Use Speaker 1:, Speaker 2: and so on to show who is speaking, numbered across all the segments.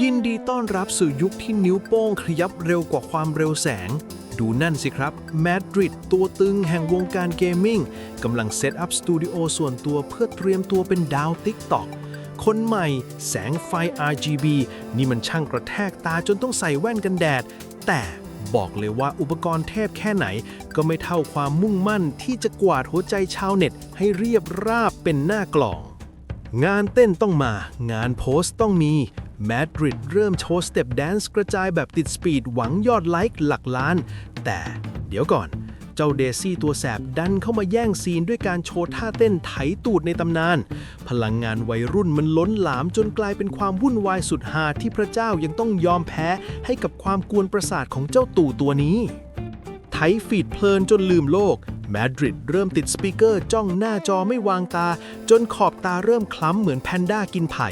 Speaker 1: ยินดีต้อนรับสู่ยุคที่นิ้วโป้งขยับเร็วกว่าความเร็วแสง ดูนั่นสิครับแมดริดตัวตึงแห่งวงการเกมมิ่งกำลังเซตอัพสตูดิโอส่วนตัวเพื่อเตรียมตัวเป็นดาวติ๊กต็อกคนใหม่ แสงไฟ RGB นี่มันช่างกระแทกตาจนต้องใส่แว่นกันแดด แต่บอกเลยว่าอุปกรณ์เทพแค่ไหน ก็ไม่เท่าความมุ่งมั่นที่จะกวาดหัวใจชาวเน็ต ให้เรียบราบเป็นหน้ากล่อง งานเต้นต้องมา งานโพสต์ต้องมี แมดริดเริ่มโชว์สเต็ปแดนซ์กระจายแบบติดสปีดหวังยอดไลค์หลักล้าน แต่เดี๋ยวก่อน เจ้าเดซี่ตัวแสบดันเข้ามาแย่งซีนด้วยการโชว์ท่าเต้นไถตูดในตำนาน พลังงานวัยรุ่นมันล้นหลามจนกลายเป็นความวุ่นวายสุดหาที่พระเจ้ายังต้องยอมแพ้ให้กับความกวนประสาทของเจ้าตู่ตัวนี้ไถฟีดเพลินจนลืมโลกแมดริดเริ่มติดสปีกเกอร์จ้องหน้าจอไม่วางตา จนขอบตาเริ่มคล้ำเหมือนแพนด้ากินไผ่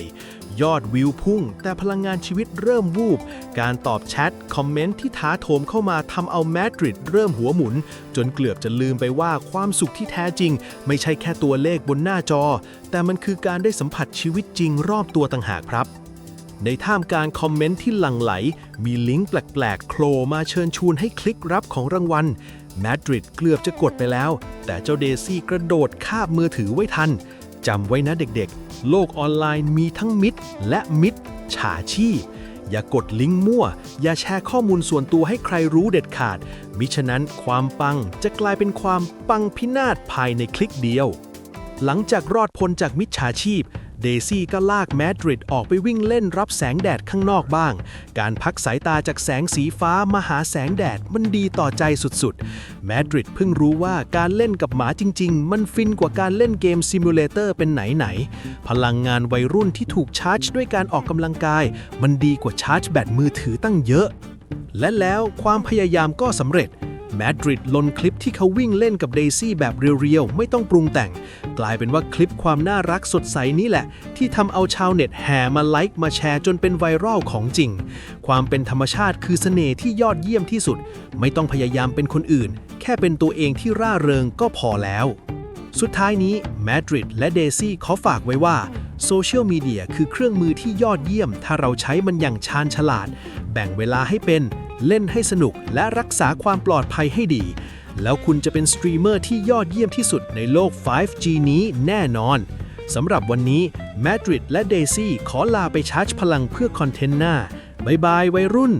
Speaker 1: ยอดวิวพุ่ง แต่พลังงานชีวิตเริ่มวูบ การตอบแชท คอมเมนต์ที่ท้าโถมเข้ามาทำเอาแมดริดเริ่มหัวหมุน จนเกือบจะลืมไปว่าความสุขที่แท้จริง ไม่ใช่แค่ตัวเลขบนหน้าจอ แต่มันคือการได้สัมผัสชีวิตจริงรอบตัวต่างหากครับในท่ามกลารคอมเมนต์ที่หลั่งไหล มีลิงก์แปลกๆ โผล่มาเชิญชวนให้คลิกรับของรางวัลแมดริดเกือบจะกดไปแล้ว แต่เจ้าเดซี่กระโดดคาบมือถือไว้ทัน จำไว้นะเด็กๆ โลกออนไลน์มีทั้งมิตร และมิตรฉาชีพ อย่ากดลิงก์มั่ว อย่าแชร์ข้อมูลส่วนตัวให้ใครรู้เด็ดขาด มิฉะนั้นความปังจะกลายเป็นความปังพินาศภายในคลิกเดียว หลังจากรอดพ้นจากมิจฉาชีพ เดซี่ก็ลากแมดริดออกไปวิ่งเล่นรับแสงแดดข้างนอกบ้าง การพักสายตาจากแสงสีฟ้ามาหาแสงแดดมันดีต่อใจสุดๆ แมดริดเพิ่งรู้ว่าการเล่นกับหมาจริง ๆ มันฟินกว่าการเล่นเกมซิมูเลเตอร์เป็นไหนๆ พลังงานวัยรุ่นที่ถูกชาร์จด้วยการออกกำลังกาย มันดีกว่าชาร์จแบตมือถือตั้งเยอะและแล้วความพยายามก็สำเร็จ แมดริดลนคลิปที่เขาวิ่งเล่นกับเดซี่แบบเรียวๆ ไม่ต้องปรุงแต่ง กลายเป็นว่าคลิปความน่ารักสดใสนี้แหละ ที่ทำเอาชาวเน็ตแห่มาไลค์มาแชร์จนเป็นไวรัลของจริง ความเป็นธรรมชาติคือเสน่ห์ที่ยอดเยี่ยมที่สุด ไม่ต้องพยายามเป็นคนอื่น แค่เป็นตัวเองที่ร่าเริงก็พอแล้ว สุดท้ายนี้แมดริดและเดซี่ขอฝากไว้ว่าโซเชียลมีเดียคือเครื่องมือที่ยอดเยี่ยม ถ้าเราใช้มันอย่างชาญฉลาด แบ่งเวลาให้เป็น เล่นให้สนุกและรักษาความปลอดภัยให้ดี แล้วคุณจะเป็นสตรีมเมอร์ที่ยอดเยี่ยมที่สุดในโลก 5G นี้แน่นอน สำหรับวันนี้แมดริดและเดซี่ขอลาไปชาร์จพลังเพื่อคอนเทนต์หน้าบ๊ายบายวัยรุ่น